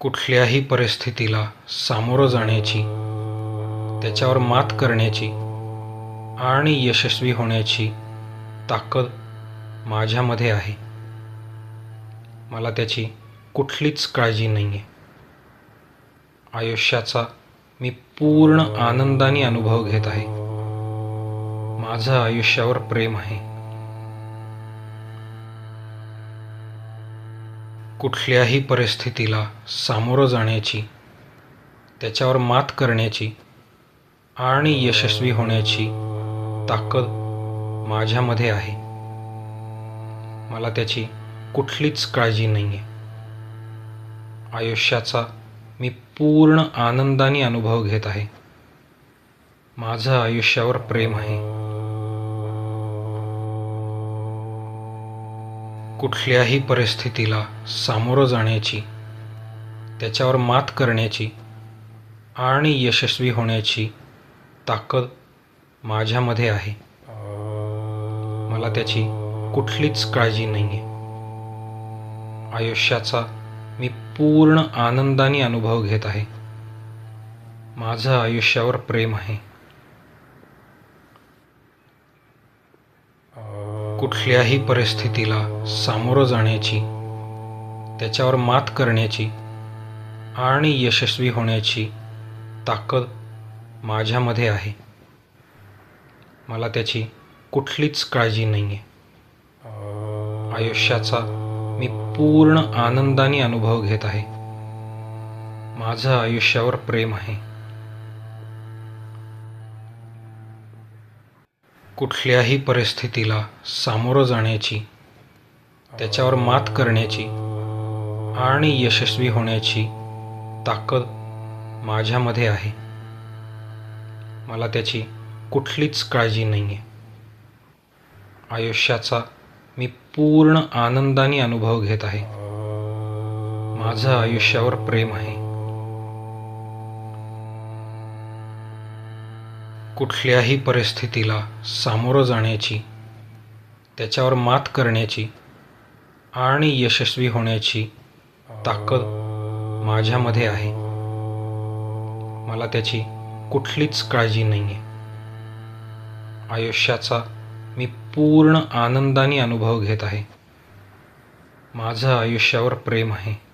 कुठल्याही परिस्थितीला सामोरं जाण्याची त्याच्यावर मात करण्याची आणि यशस्वी होण्याची ताकद माझ्यामध्ये आहे. मला त्याची कुठलीच काळजी नाही आहे आयुष्याचा मी पूर्ण आनंदाने अनुभव घेत आहे. माझं आयुष्यावर प्रेम आहे. कुठल्याही परिस्थितीला सामोरं जाण्याची त्याच्यावर मात करण्याची आणि यशस्वी होण्याची ताकद माझ्यामध्ये आहे. मला त्याची कुठलीच काळजी नाही आहे आयुष्याचा मी पूर्ण आनंदाने अनुभव घेत आहे. माझं आयुष्यावर प्रेम आहे. कुठल्याही परिस्थितीला सामोरं जाण्याची त्याच्यावर मात करण्याची आणि यशस्वी होण्याची ताकद माझ्यामध्ये आहे. मला त्याची कुठलीच काळजी नाही आहे आयुष्याचा मी पूर्ण आनंदाने अनुभव घेत आहे. माझं आयुष्यावर प्रेम आहे. कुठल्याही परिस्थितीला सामोरं जाण्याची त्याच्यावर मात करण्याची आणि यशस्वी होण्याची ताकद माझ्यामध्ये आहे. मला त्याची कुठलीच काळजी नाही आहे आयुष्याचा मी पूर्ण आनंदाने अनुभव घेत आहे. माझं आयुष्यावर प्रेम आहे. कुठल्याही परिस्थितीला सामोरं जाण्याची त्याच्यावर मात करण्याची आणि यशस्वी होण्याची ताकद माझ्यामध्ये आहे. मला त्याची कुठलीच काळजी नाही आहे आयुष्याचा मी पूर्ण आनंदाने अनुभव घेत आहे. माझं आयुष्यावर प्रेम आहे. कुठल्याही परिस्थितीला सामोरं जाण्याची त्याच्यावर मात करण्याची आणि यशस्वी होण्याची ताकद माझ्यामध्ये आहे. मला त्याची कुठलीच काळजी नाही आहे आयुष्याचा मी पूर्ण आनंदाने अनुभव घेत आहे. माझं आयुष्यावर प्रेम आहे.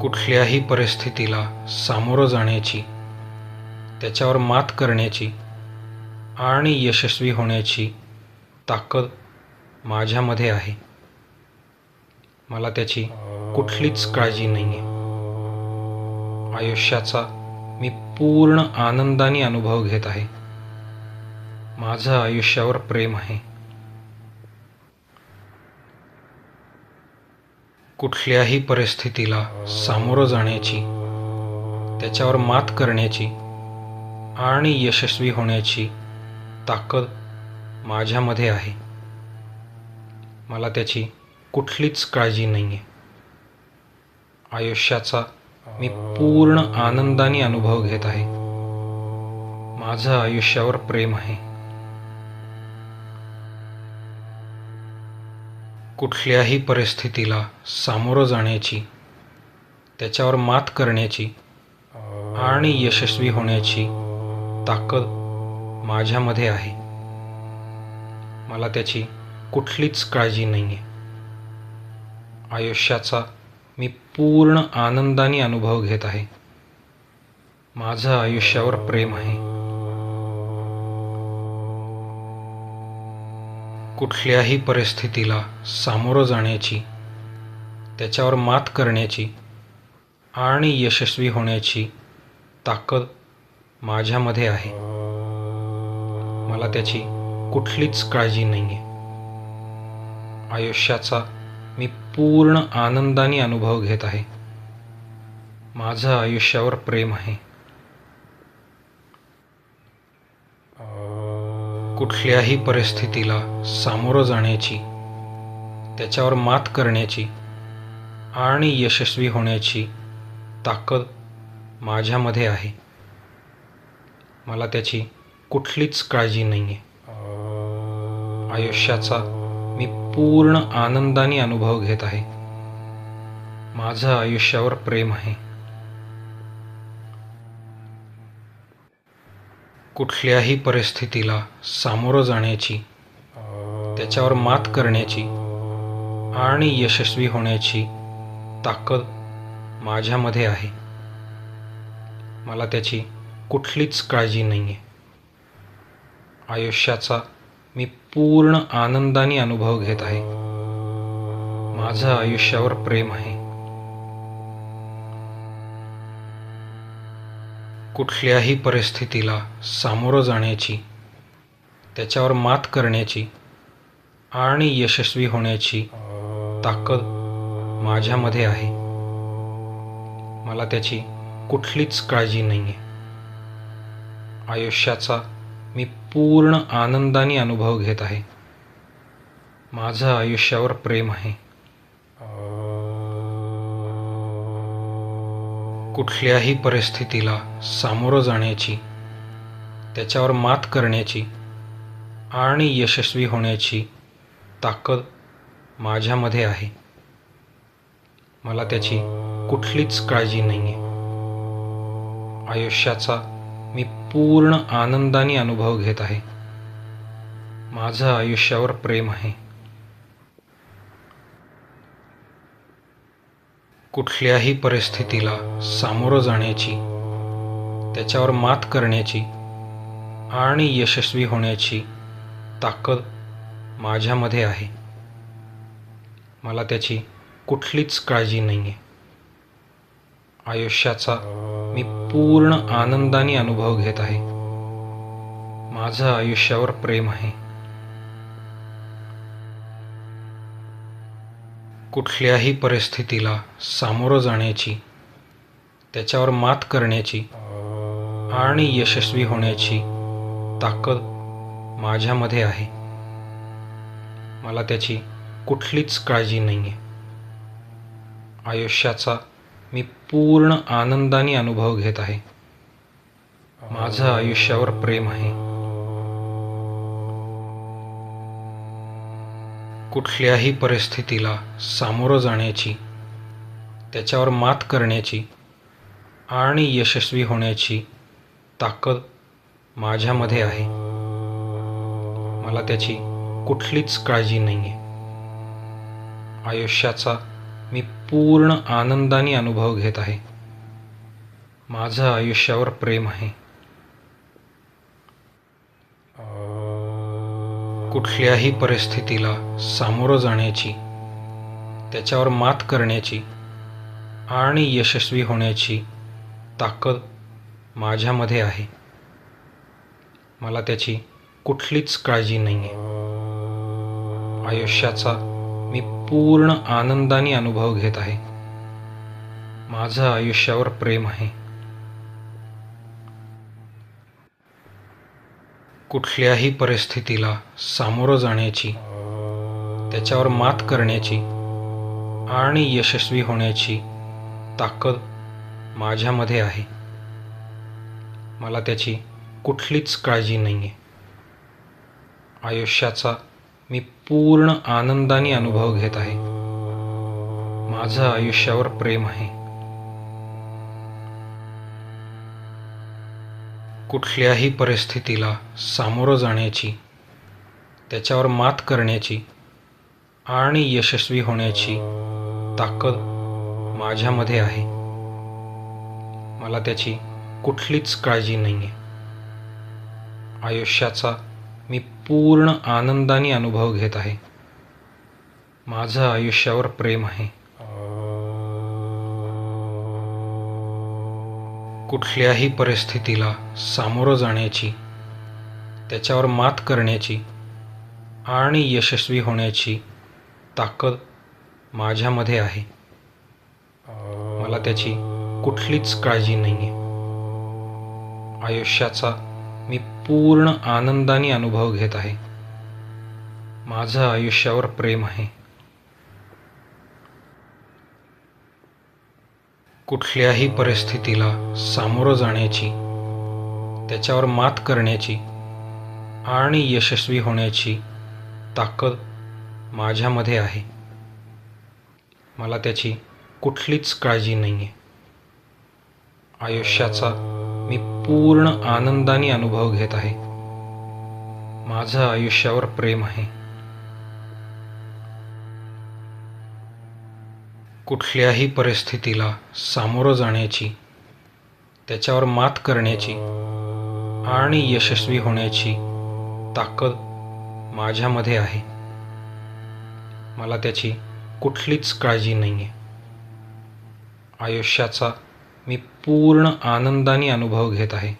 कुठल्याही परिस्थितीला सामोरं जाण्याची त्याच्यावर मात करण्याची आणि यशस्वी होण्याची ताकद माझ्यामध्ये आहे. मला त्याची कुठलीच काळजी नाही आहे आयुष्याचा मी पूर्ण आनंदाने अनुभव घेत आहे. माझं आयुष्यावर प्रेम आहे. कुठल्याही परिस्थितीला सामोरं जाण्याची त्याच्यावर मात करण्याची आणि यशस्वी होण्याची ताकद माझ्यामध्ये आहे. मला त्याची कुठलीच काळजी नाही आहे आयुष्याचा मी पूर्ण आनंदाने अनुभव घेत आहे. माझं आयुष्यावर प्रेम आहे. कुठल्याही परिस्थितीला सामोरं जाण्याची त्याच्यावर मात करण्याची आणि यशस्वी होण्याची ताकद माझ्यामध्ये आहे. मला त्याची कुठलीच काळजी नाही आहे आयुष्याचा मी पूर्ण आनंदाने अनुभव घेत आहे. माझं आयुष्यावर प्रेम आहे. कुठल्याही परिस्थितीला सामोरं जाण्याची त्याच्यावर मात करण्याची आणि यशस्वी होण्याची ताकद माझ्यामध्ये आहे. मला त्याची कुठलीच काळजी नाही आहे आयुष्याचा मी पूर्ण आनंदाने अनुभव घेत आहे. माझं आयुष्यावर प्रेम आहे. कुठल्याही परिस्थितीला सामोरं जाण्याची त्याच्यावर मात करण्याची आणि यशस्वी होण्याची ताकद माझ्यामध्ये आहे. मला त्याची कुठलीच काळजी नाही आहे आयुष्याचा मी पूर्ण आनंदाने अनुभव घेत आहे. माझं आयुष्यावर प्रेम आहे. कुठल्याही परिस्थितीला सामोरं जाण्याची त्याच्यावर मात करण्याची आणि यशस्वी होण्याची ताकद माझ्यामध्ये आहे. मला त्याची कुठलीच काळजी नाही आहे आयुष्याचा मी पूर्ण आनंदाने अनुभव घेत आहे. माझं आयुष्यावर प्रेम आहे. कुठल्याही परिस्थितीला सामोरं जाण्याची त्याच्यावर मात करण्याची आणि यशस्वी होण्याची ताकद माझ्यामध्ये आहे. मला त्याची कुठलीच काळजी नाही आहे आयुष्याचा मी पूर्ण आनंदाने अनुभव घेत आहे. माझं आयुष्यावर प्रेम आहे. कुठल्याही परिस्थितीला सामोरं जाण्याची त्याच्यावर मात करण्याची आणि यशस्वी होण्याची ताकद माझ्यामध्ये आहे. मला त्याची कुठलीच काळजी नाही आहे आयुष्याचा मी पूर्ण आनंदाने अनुभव घेत आहे. माझं आयुष्यावर प्रेम आहे. कुठल्याही परिस्थितीला सामोरं जाण्याची त्याच्यावर मात करण्याची आणि यशस्वी होण्याची ताकद माझ्यामध्ये आहे. मला त्याची कुठलीच काळजी नाही आहे आयुष्याचा मी पूर्ण आनंदाने अनुभव घेत आहे. माझं आयुष्यावर प्रेम आहे. कुठल्याही परिस्थितीला सामोरं जाण्याची त्याच्यावर मात करण्याची आणि यशस्वी होण्याची ताकद माझ्यामध्ये आहे. मला त्याची कुठलीच काळजी नाही आहे आयुष्याचा मी पूर्ण आनंदाने अनुभव घेत आहे. माझं आयुष्यावर प्रेम आहे. कुठल्याही परिस्थितीला सामोरं जाण्याची त्याच्यावर मात करण्याची आणि यशस्वी होण्याची ताकद माझ्यामध्ये आहे. मला त्याची कुठलीच काळजी नाही आहे आयुष्याचा मी पूर्ण आनंदाने अनुभव घेत आहे. माझं आयुष्यावर प्रेम आहे. कुठल्याही परिस्थितीला सामोरं जाण्याची त्याच्यावर मात करण्याची आणि यशस्वी होण्याची ताकद माझ्यामध्ये आहे. मला त्याची कुठलीच काळजी नाही आहे आयुष्याचा मी पूर्ण आनंदाने अनुभव घेत आहे. माझं आयुष्यावर प्रेम आहे. कुठल्याही परिस्थितीला सामोरं जाण्याची त्याच्यावर मात करण्याची आणि यशस्वी होण्याची ताकद माझ्यामध्ये आहे. मला त्याची कुठलीच काळजी नाही आहे आयुष्याचा मी पूर्ण आनंदाने अनुभव घेत आहे. माझं आयुष्यावर प्रेम आहे. कुठल्याही परिस्थितीला सामोरं जाण्याची त्याच्यावर मात करण्याची आणि यशस्वी होण्याची ताकद माझ्यामध्ये आहे. मला त्याची कुठलीच काळजी नाही आहे आयुष्याचा मी पूर्ण आनंदाने अनुभव घेत आहे. माझं आयुष्यावर प्रेम आहे. कुठल्याही परिस्थितीला सामोरं जाण्याची त्याच्यावर मात करण्याची आणि यशस्वी होण्याची ताकद माझ्यामध्ये आहे. मला त्याची कुठलीच काळजी नाही आहे आयुष्याचा मी पूर्ण आनंदाने अनुभव घेत आहे. माझं आयुष्यावर प्रेम आहे. कुठल्याही परिस्थितीला सामोरं जाण्याची त्याच्यावर मात करण्याची आणि यशस्वी होण्याची ताकद माझ्यामध्ये आहे. मला त्याची कुठलीच काळजी नाही आहे आयुष्याचा मी पूर्ण आनंदाने अनुभव घेत आहे. माझं आयुष्यावर प्रेम आहे. कुठल्याही परिस्थितीला सामोरं जाण्याची त्याच्यावर मात करण्याची आणि यशस्वी होण्याची ताकद माझ्यामध्ये आहे. मला त्याची कुठलीच काळजी नाही आहे आयुष्याचा मी पूर्ण आनंदाने अनुभव घेत आहे.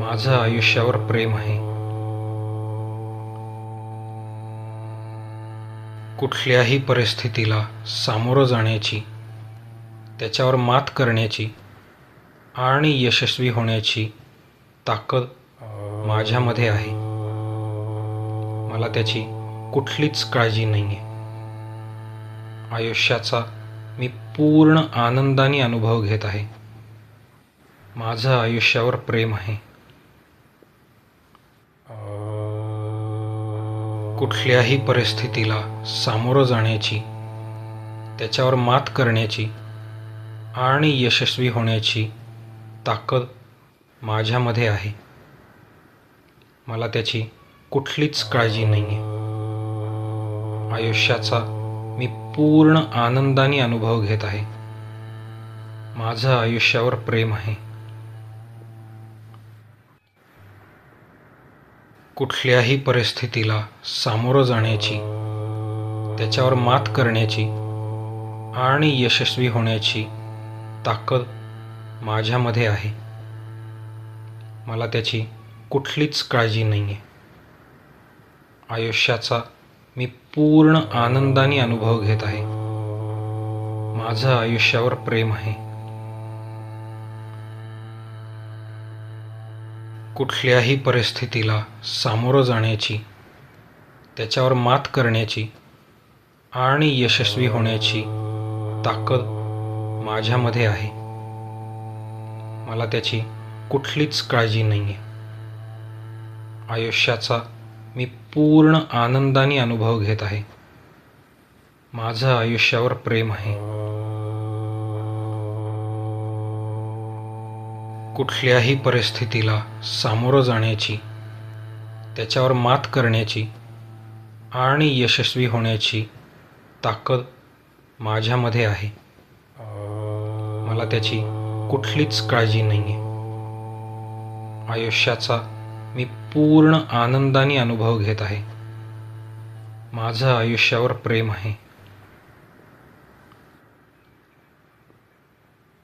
माझं आयुष्यावर प्रेम आहे. कुठल्याही परिस्थितीला सामोरं जाण्याची त्याच्यावर मात करण्याची आणि यशस्वी होण्याची ताकद माझ्यामध्ये आहे. मला त्याची कुठलीच काळजी नाही आहे आयुष्याचा मी पूर्ण आनंदाने अनुभव घेत आहे. माझं आयुष्यावर प्रेम आहे. कुठल्याही परिस्थितीला सामोरं जाण्याची त्याच्यावर मात करण्याची आणि यशस्वी होण्याची ताकद माझ्यामध्ये आहे. मला त्याची कुठलीच काळजी नाही आहे आयुष्याचा मी पूर्ण आनंदाने अनुभव घेत आहे. माझं आयुष्यावर प्रेम आहे. कुठल्याही परिस्थितीला सामोरं जाण्याची त्याच्यावर मात करण्याची आणि यशस्वी होण्याची ताकद माझ्यामध्ये आहे. मला त्याची कुठलीच काळजी नाही आहे आयुष्याचा मी पूर्ण आनंदाने अनुभव घेत आहे. माझं आयुष्यावर प्रेम आहे. कुठल्याही परिस्थितीला सामोरं जाण्याची त्याच्यावर मात करण्याची आणि यशस्वी होण्याची ताकद माझ्यामध्ये आहे. मला त्याची कुठलीच काळजी नाही आहे आयुष्याचा मी पूर्ण आनंदाने अनुभव घेत आहे. माझं आयुष्यावर प्रेम आहे. कुठल्याही परिस्थितीला सामोरं जाण्याची त्याच्यावर मात करण्याची आणि यशस्वी होण्याची ताकद माझ्यामध्ये आहे. मला त्याची कुठलीच काळजी नाही आहे आयुष्याचा मी पूर्ण आनंदाने अनुभव घेत आहे. माझं आयुष्यावर प्रेम आहे.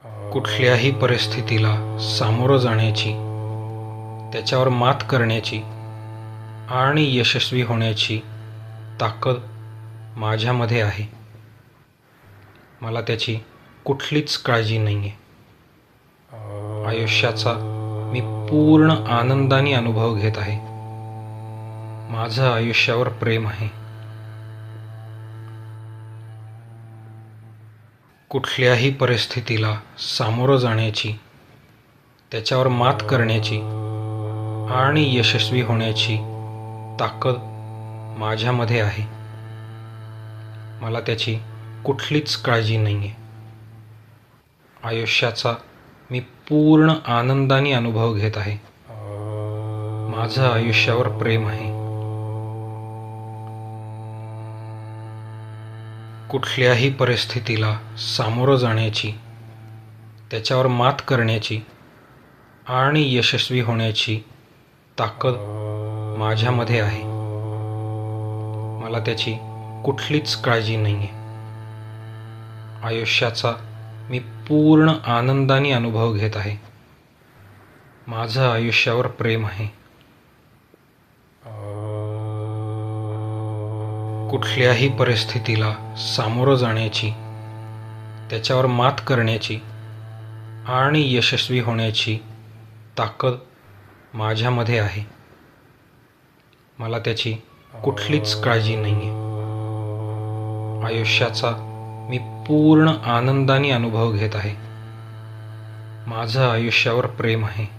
कुठल्याही परिस्थितीला सामोरं जाण्याची त्याच्यावर मात करण्याची आणि यशस्वी होण्याची ताकद माझ्यामध्ये आहे. मला त्याची कुठलीच काळजी नाही आहे आयुष्याचा मी पूर्ण आनंदाने अनुभव घेत आहे. माझं आयुष्यावर प्रेम आहे. कुठल्याही परिस्थितीला सामोरं जाण्याची त्याच्यावर मात करण्याची आणि यशस्वी होण्याची ताकद माझ्यामध्ये आहे. मला त्याची कुठलीच काळजी नाही आहे आयुष्याचा मी पूर्ण आनंदाने अनुभव घेत आहे. माझं आयुष्यावर प्रेम आहे. कुठल्याही परिस्थितीला सामोरं जाण्याची त्याच्यावर मात करण्याची आणि यशस्वी होण्याची ताकद माझ्यामध्ये आहे. मला त्याची कुठलीच काळजी नाही आहे आयुष्याचा मी पूर्ण आनंदाने अनुभव घेत आहे. माझं आयुष्यावर प्रेम आहे. कुठल्याही परिस्थितीला सामोरं जाण्याची त्याच्यावर मात करण्याची आणि यशस्वी होण्याची ताकद माझ्यामध्ये आहे. मला त्याची कुठलीच काळजी नाही आहे आयुष्याचा मी पूर्ण आनंदाने अनुभव घेत आहे. माझं आयुष्यावर प्रेम आहे.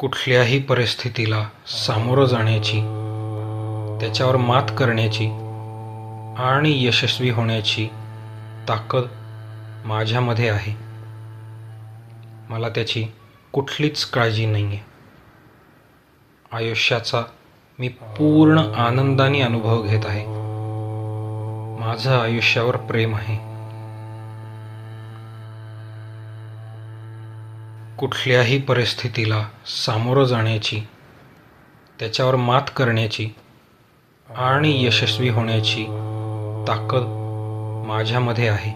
कुठल्याही परिस्थितीला सामोरं जाण्याची त्याच्यावर मात करण्याची आणि यशस्वी होण्याची ताकद माझ्यामध्ये आहे. मला त्याची कुठलीच काळजी नाही आहे आयुष्याचा मी पूर्ण आनंदाने अनुभव घेत आहे. माझं आयुष्यावर प्रेम आहे. कुठल्याही परिस्थितीला सामोरं जाण्याची त्याच्यावर मात करण्याची आणि यशस्वी होण्याची ताकद माझ्यामध्ये आहे.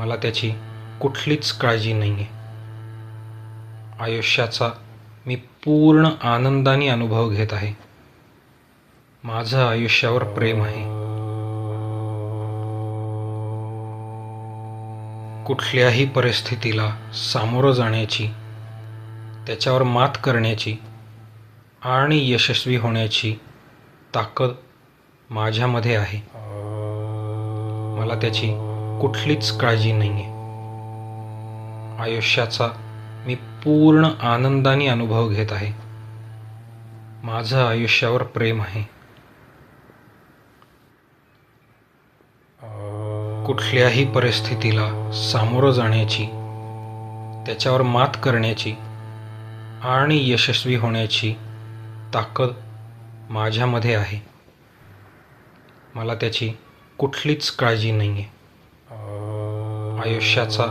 मला त्याची कुठलीच काळजी नाही आहे आयुष्याचा मी पूर्ण आनंदाने अनुभव घेत आहे. माझं आयुष्यावर प्रेम आहे. कुठल्याही परिस्थितीला सामोरं जाण्याची त्याच्यावर मात करण्याची आणि यशस्वी होण्याची ताकद माझ्यामध्ये आहे. मला त्याची कुठलीच काळजी नाही आहे आयुष्याचा मी पूर्ण आनंदाने अनुभव घेत आहे. माझं आयुष्यावर प्रेम आहे. कुठल्याही परिस्थितीला सामोरं जाण्याची त्याच्यावर मात करण्याची आणि यशस्वी होण्याची ताकद माझ्यामध्ये आहे. मला त्याची कुठलीच काळजी नाही आहे आयुष्याचा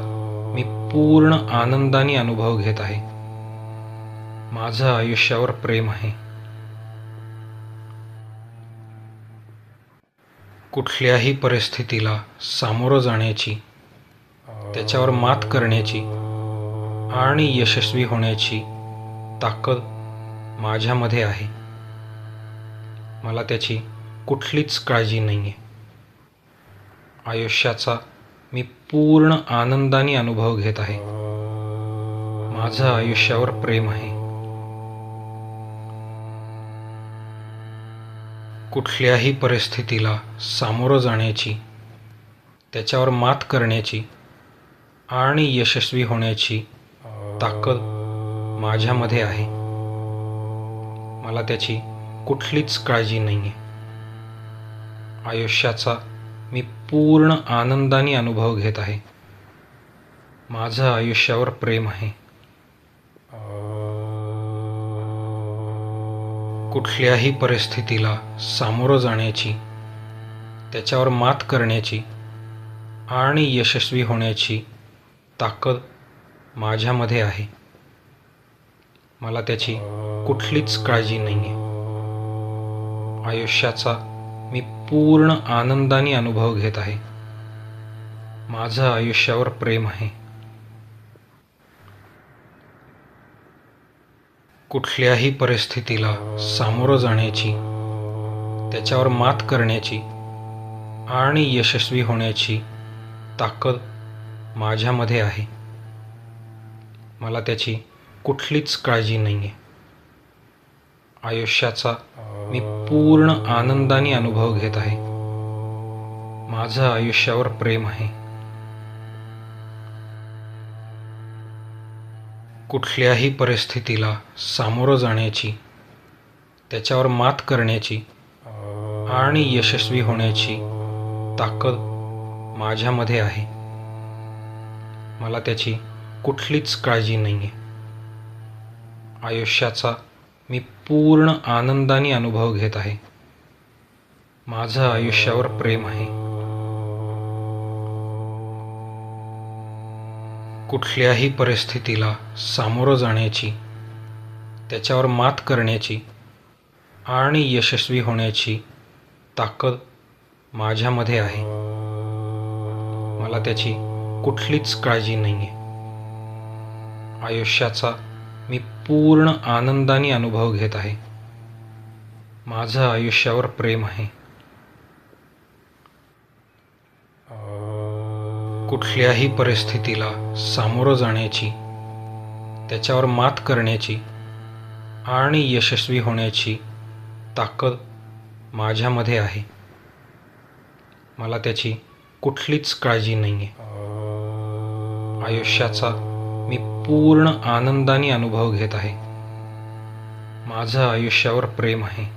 मी पूर्ण आनंदाने अनुभव घेत आहे. माझं आयुष्यावर प्रेम आहे. कुठल्याही परिस्थितीला सामोरं जाण्याची त्याच्यावर मात करण्याची आणि यशस्वी होण्याची ताकद माझ्यामध्ये आहे. मला त्याची कुठलीच काळजी नाही आहे आयुष्याचा मी पूर्ण आनंदाने अनुभव घेत आहे. माझं आयुष्यावर प्रेम आहे. कुठल्याही परिस्थितीला सामोरं जाण्याची त्याच्यावर मात करण्याची आणि यशस्वी होण्याची ताकद माझ्यामध्ये आहे. मला त्याची कुठलीच काळजी नाही आहे आयुष्याचा मी पूर्ण आनंदाने अनुभव घेत आहे. माझं आयुष्यावर प्रेम आहे. कुठल्याही परिस्थितीला सामोरं जाण्याची त्याच्यावर मात करण्याची आणि यशस्वी होण्याची ताकद माझ्यामध्ये आहे. मला त्याची कुठलीच काळजी नाही आहे आयुष्याचा मी पूर्ण आनंदाने अनुभव घेत आहे. माझं आयुष्यावर प्रेम आहे. कुठल्याही परिस्थितीला सामोरं जाण्याची त्याच्यावर मात करण्याची आणि यशस्वी होण्याची ताकद माझ्यामध्ये आहे. मला त्याची कुठलीच काळजी नाही आहे आयुष्याचा मी पूर्ण आनंदाने अनुभव घेत आहे. माझं आयुष्यावर प्रेम आहे. कुठल्याही परिस्थितीला सामोरं जाण्याची त्याच्यावर मात करण्याची आणि यशस्वी होण्याची ताकद माझ्यामध्ये आहे. मला त्याची कुठलीच काळजी नाही आहे आयुष्याचा मी पूर्ण आनंदाने अनुभव घेत आहे. माझं आयुष्यावर प्रेम आहे. कुठल्याही परिस्थितीला सामोरं जाण्याची त्याच्यावर मात करण्याची आणि यशस्वी होण्याची ताकद माझ्यामध्ये आहे. मला त्याची कुठलीच काळजी नाही आहे आयुष्याचा मी पूर्ण आनंदाने अनुभव घेत आहे. माझं आयुष्यावर प्रेम आहे. कुठल्याही परिस्थितीला सामोरं जाण्याची त्याच्यावर मात करण्याची आणि यशस्वी होण्याची ताकद माझ्यामध्ये आहे. मला त्याची कुठलीच काळजी नाही आहे आयुष्याचा मी पूर्ण आनंदाने अनुभव घेत आहे. माझं आयुष्यावर प्रेम आहे.